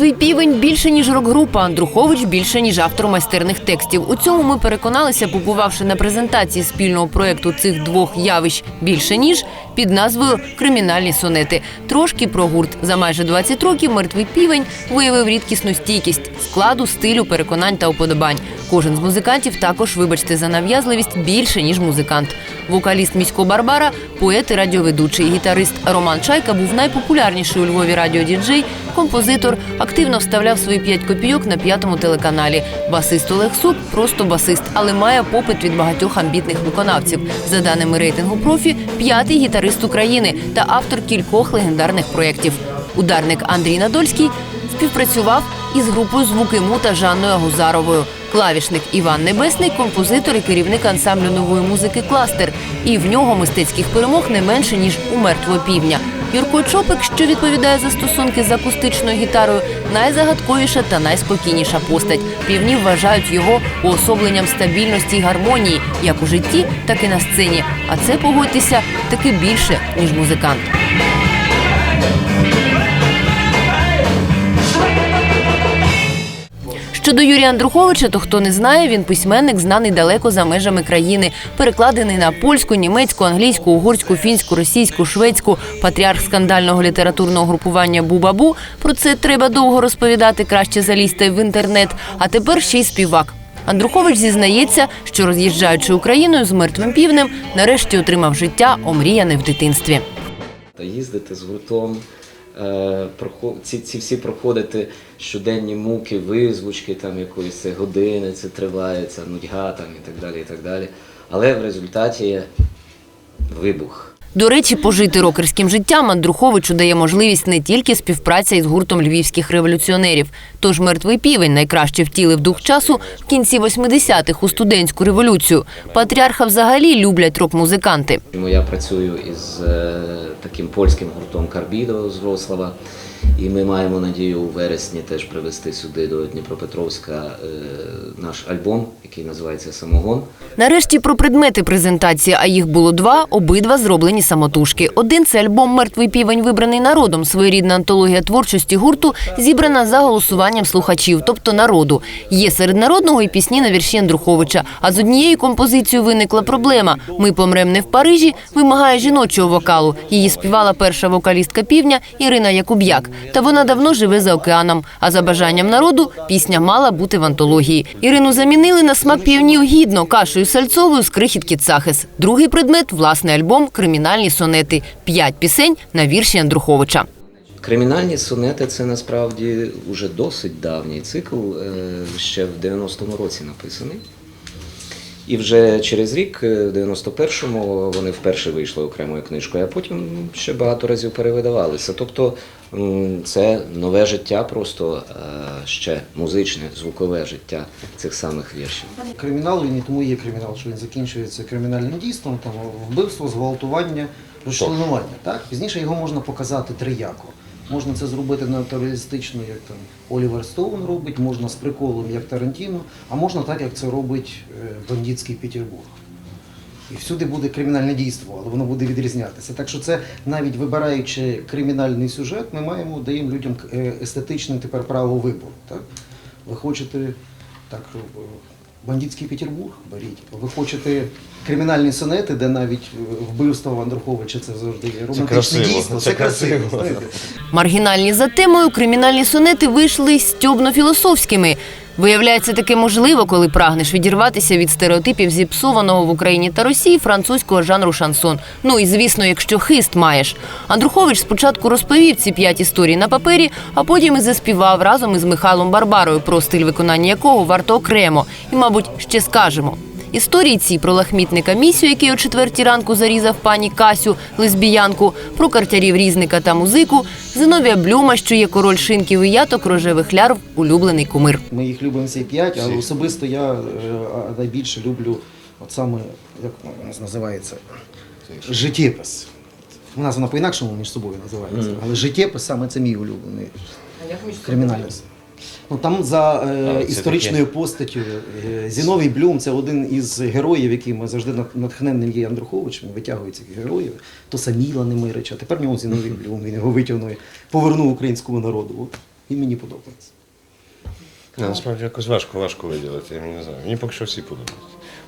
Мертвий півень більше ніж рок-група. Андрухович більше ніж автор майстерних текстів. У цьому ми переконалися, побувавши на презентації спільного проєкту цих двох явищ більше ніж під назвою Кримінальні сонети. Трошки про гурт за майже 20 років. Мертвий півень виявив рідкісну стійкість складу, стилю, переконань та уподобань. Кожен з музикантів також, вибачте за нав'язливість, більше ніж музикант. Вокаліст міського Барбара, поет і радіоведучий, гітарист Роман Чайка був найпопулярніший у Львові радіодіджей, композитор, активно вставляв свої п'ять копійок на п'ятому телеканалі. Басист Олег Сук просто басист, але має попит від багатьох амбітних виконавців. За даними рейтингу профі, п'ятий гітарист України та автор кількох легендарних проєктів. Ударник Андрій Надольський співпрацював із групою звуки му та Жанною Гузаровою. Клавішник Іван Небесний, композитор і керівник ансамблю нової музики Кластер. І в нього мистецьких перемог не менше ніж у мертвого півня. Юрко Чопик, що відповідає за стосунки з акустичною гітарою, найзагадковіша та найспокійніша постать. Півні вважають його уособленням стабільності і гармонії, як у житті, так і на сцені. А це погодьтеся таки більше ніж музикант. Щодо Юрія Андруховича, то хто не знає, він письменник, знаний далеко за межами країни, перекладений на польську, німецьку, англійську, угорську, фінську, російську, шведську, патріарх скандального літературного групування Бубабу. Про це треба довго розповідати, краще залізти в інтернет. А тепер ще й співак. Андрухович зізнається, що роз'їжджаючи Україною з мертвим півнем, нарешті отримав життя, омріяне в дитинстві. Та їздити з гуртом, ці, ці всі проходити щоденні муки, визвучки там якоїсь це години, це триває, ця нудьга там і так далі. і так далі. Але в результаті вибух. До речі, пожити рокерським життям Андруховичу дає можливість не тільки співпраця із гуртом львівських революціонерів. Тож мертвий півень найкраще втілив дух часу в кінці 80-х у студентську революцію. Патріарха взагалі люблять рок-музиканти. Я працюю із е, таким польським гуртом Карбідо з Вроцлава. І ми маємо надію у вересні теж привезти сюди до Дніпропетровська е, наш альбом, який називається Самогон. Нарешті про предмети презентації, а їх було два, обидва зроблені самотужки. Один це альбом Мертвий півень вибраний народом. Своєрідна антологія творчості гурту зібрана за голосуванням слухачів, тобто народу. Є серед народного і пісні на вірші Андруховича. А з однією композицією виникла проблема. Ми помрем не в Парижі вимагає жіночого вокалу. Її співала перша вокалістка півня Ірина Якуб'як. Та вона давно живе за океаном. А за бажанням народу пісня мала бути в антології. Ірину замінили на смак півнів гідно кашею сальцовою з крихітки Цахис. Другий предмет власний альбом Кримінальні сонети. П'ять пісень на вірші Андруховича. Кримінальні сонети це насправді вже досить давній цикл, е, ще в 90-му році написаний. І вже через рік, е, в 91-му, вони вперше вийшли окремою книжкою, а потім ще багато разів перевидавалися. Тобто це нове життя, просто е, ще музичне, звукове життя цих самих віршів. Кримінал він і тому є кримінал, що він закінчується кримінальним дійством, там вбивство, зґвалтування, розчленування. Так? Пізніше його можна показати трияко. Можна це зробити натуралістично, як там Олівер Стоун робить, можна з приколом, як Тарантіно, а можна так, як це робить е, бандитський Петербург. І всюди буде кримінальне дійство, але воно буде відрізнятися. Так що це навіть вибираючи кримінальний сюжет, ми маємо даємо людям е, естетичне тепер право вибору. Так? Ви хочете так, е, бандитський Петербург, беріть. Ви хочете кримінальні сонети, де навіть е, вбивство Андруховича це завжди романтичне красиво, дійство. це Це красиво. красиво. Маргінальні за темою кримінальні сонети вийшли стьобно-філософськими. Виявляється, таке можливо, коли прагнеш відірватися від стереотипів зіпсованого в Україні та Росії французького жанру шансон. Ну і звісно, якщо хист маєш. Андрухович спочатку розповів ці п'ять історій на папері, а потім і заспівав разом із Михайлом Барбарою, про стиль виконання якого варто окремо. І, мабуть, ще скажемо. Історії ці про лахмітника місію, який о четвертій ранку зарізав пані Касю, лесбіянку, про картярів різника та музику, Зиновія Блюма, що є король шинків і яток, рожевих лярв, улюблений кумир. Ми їх любимо всі п'ять, але особисто я е, найбільше люблю от саме, як воно називається, життєпис. У нас вона по-інакшому між собою називається, але життєпис саме це мій улюблений кримінальний. Ну, там за е, історичною постаттю е, Зіновій Блюм це один із героїв, який ми завжди нат- натхненним є Андруховичем, витягує цих героїв. То Саніла Немирича, тепер в нього Зіновій Блюм, він його витягнув, повернув українському народу. От і мені подобається. Насправді якось важко, важко виділити, я не знаю. Мені поки що всі подобаються.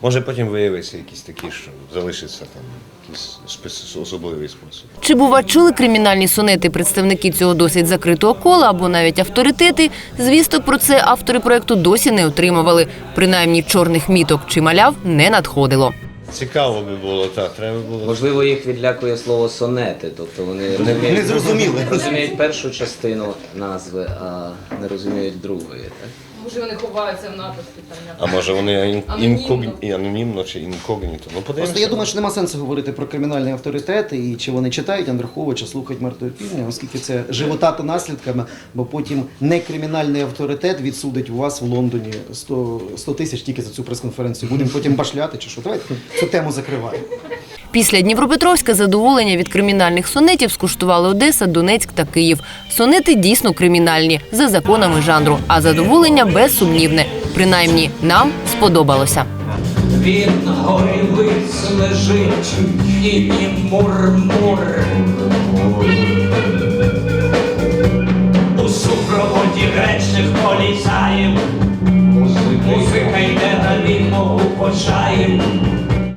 Може потім виявиться якісь такі, що залишиться там якийсь особливий спосіб. Чи бува чули кримінальні сонети представники цього досить закритого кола або навіть авторитети? Звісток про це автори проекту досі не отримували. Принаймні чорних міток чи маляв не надходило. Цікаво би було, так, треба було. Можливо, їх відлякує слово сонети, тобто вони розуміють, не зрозуміли. розуміють першу частину назви, а не розуміють другої. Так? Може вони ховаються в написі там. А може вони Анонімно. інкогні- анонімно чи інкогніто. Ну, подивимося. Просто я думаю, що нема сенсу говорити про кримінальний авторитет і чи вони читають Андруховича, слухають мертвої півня, оскільки це живота та наслідками, бо потім не кримінальний авторитет відсудить у вас в Лондоні 100, 100 тисяч тільки за цю прес-конференцію. Будемо потім башляти чи що. Давайте цю тему закриваємо. Після Дніпропетровська задоволення від кримінальних сонетів скуштували Одеса, Донецьк та Київ. Сонети дійсно кримінальні за законами жанру, а задоволення безсумнівне. Принаймні нам сподобалося. Він горілиць лежить і мурмур. У супроводі речних поліцаїв. Музика йде на відмову почаєм.